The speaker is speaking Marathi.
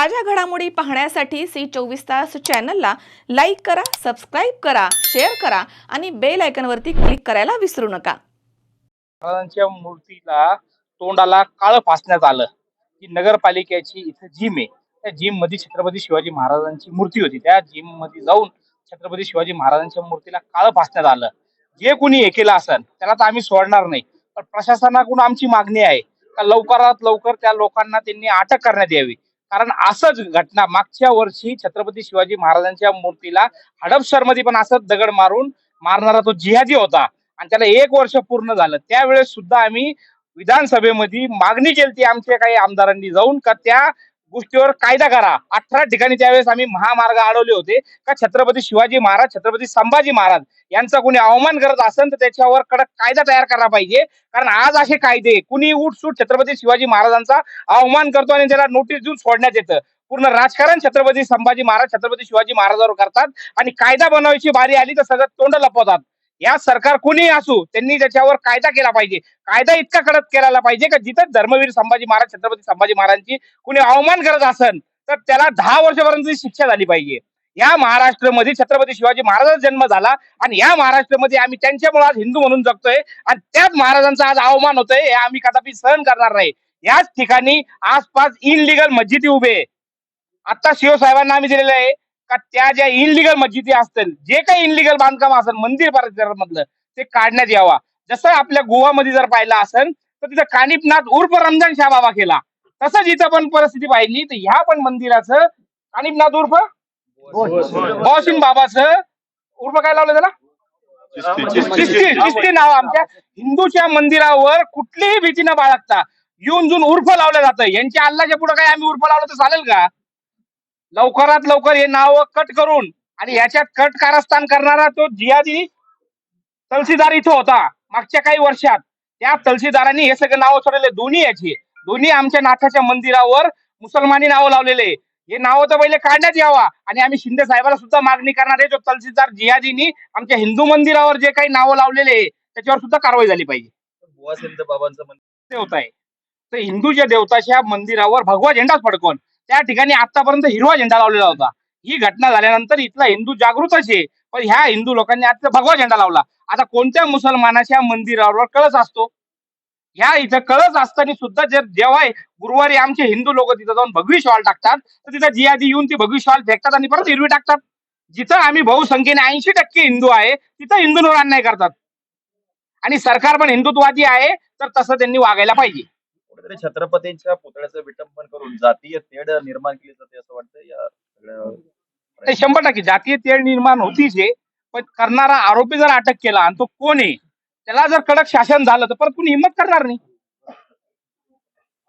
ताज्या घडामोडी पाहण्यासाठी सी चोवीस तास चॅनलला लाईक करा सबस्क्राईब करा शेअर करा आणि बेल आयकनवरती क्लिक करायला विसरू नका. महाराजांच्या मूर्तीला तोंडाला काळं फासण्यात आलं. की नगरपालिकेची इथं जिम आहे. त्या जिममध्ये छत्रपती शिवाजी महाराजांची मूर्ती होती. त्या जिममध्ये जाऊन छत्रपती शिवाजी महाराजांच्या मूर्तीला काळं फासण्यात आलं. जे कोणी हे केलं असेल त्याला तर आम्ही सोडणार नाही. पण प्रशासनाकडून आमची मागणी आहे का लवकरात लवकर त्या लोकांना त्यांनी अटक करण्यात यावी. कारण असंच घटना मागच्या वर्षी छत्रपती शिवाजी महाराजांच्या मूर्तीला हडपसरमध्ये पण असंच दगड मारून मारणारा तो जिहादी होता. आणि त्याला एक वर्ष पूर्ण झालं. त्यावेळेस सुद्धा आम्ही विधानसभेमध्ये मागणी केली आमच्या काही आमदारांनी जाऊन का त्या गोष्टीवर कायदा करा. अठरा ठिकाणी त्यावेळेस आम्ही महामार्ग अडवले होते. का छत्रपती शिवाजी महाराज छत्रपती संभाजी महाराज यांचा कोणी अवमान करत असेल तर त्याच्यावर कडक कायदा तयार करा पाहिजे. कारण आज असे कायदे कुणी उठसूट छत्रपती शिवाजी महाराजांचा अवमान करतो आणि त्याला नोटीस देऊन सोडण्यात येतं. पूर्ण राजकारण छत्रपती संभाजी महाराज छत्रपती शिवाजी महाराजांवर करतात आणि कायदा बनवायची बारी आली तर सगळं तोंड लपवतात. या सरकार कुणीही असू त्यांनी त्याच्यावर कायदा केला पाहिजे. कायदा इतका कडक केला पाहिजे का जिथं धर्मवीर संभाजी महाराज छत्रपती संभाजी महाराजांची कुणी अवमान करत असन तर त्याला दहा वर्षापर्यंत शिक्षा झाली पाहिजे. या महाराष्ट्रामध्ये छत्रपती शिवाजी महाराजांचा जन्म झाला आणि या महाराष्ट्रामध्ये आम्ही त्यांच्यामुळे आज हिंदू म्हणून जगतोय आणि त्याच महाराजांचा आज अवमान होतोय हे आम्ही कदापि सहन करणार नाही. याच ठिकाणी आसपास इनलिगल मस्जिदी उभे. आहे. आता शिवसाहेबांना आम्ही दिलेलं आहे का त्या ज्या इनलिगल मस्जिदी असतील जे काही इनलिगल बांधकाम असेल मंदिर परिसर मधलं ते काढण्यात यावा. जसं आपल्या गोवामध्ये जर पाहिलं असेल तर तिथं कानिपनाथ उर्फ रमजान शाह बाबा केला. तसंच इथं पण परिस्थिती पाहिली तर ह्या पण मंदिराचं कानिपनाथ उर्फ बॉसिन बाबाचं उर्फ काय लावलं त्याला? चिश्ती नाव आमच्या हिंदूच्या मंदिरावर कुठलीही भीती न बाळगता येऊन जून उर्फ लावलं जातं. यांच्या अल्लाच्या पुढे काय आम्ही उर्फ लावलं तर चालेल का? लवकरात लवकर हे नाव कट करून आणि याच्यात कट कारस्थान करणारा तो जिहादी तहसीलदार इथं होता मागच्या काही वर्षात. त्या तहसीलदारांनी हे सगळे नावं सोडलेले. दोन्ही याची. दोन्ही आमच्या नाथाच्या मंदिरावर मुसलमानी नावं लावलेले. हे नावं तर पहिले काढण्यात यावा आणि आम्ही शिंदे साहेबाला सुद्धा मागणी करणार आहे. जो तहसीलदार जिहादीनी आमच्या हिंदू मंदिरावर जे काही नावं लावलेले त्याच्यावर सुद्धा कारवाई झाली पाहिजे. बाबांचं मंदिर. देवता आहे तर हिंदूच्या देवताच्या मंदिरावर भगवा झेंडाच फडकवून त्या ठिकाणी आतापर्यंत हिरवा झेंडा लावलेला होता. ही घटना झाल्यानंतर इथला हिंदू जागृतच आहे. पण ह्या हिंदू लोकांनी आता भगवा झेंडा लावला. आता कोणत्या मुसलमानाच्या मंदिरावर कळस असतो? ह्या इथं कळस असताना सुद्धा जर जेव्हा गुरुवारी आमचे हिंदू लोक तिथं जाऊन भगवी शॉल टाकतात तर तिथं जियादी येऊन ती भगवी शॉल फेकतात आणि परत हिरवी टाकतात. जिथं आम्ही बहुसंख्येने ऐंशी टक्के हिंदू आहे तिथं हिंदूंवर अन्याय करतात. आणि सरकार पण हिंदुत्ववादी आहे तर तसं त्यांनी वागायला पाहिजे. कुठेतरी छत्रपतींच्या पुतळ्याचं विटंबन करून जातीय तेढ निर्माण केली जाते असं वाटतं या सगळ्या शंभर टक्के. जातीय तेढ निर्माण होतीच आहे पण करणारा आरोपी जर अटक केला आणि तो कोण आहे? त्याला जर कडक शासन झालं तर परत कुणी हिंमत करणार नाही.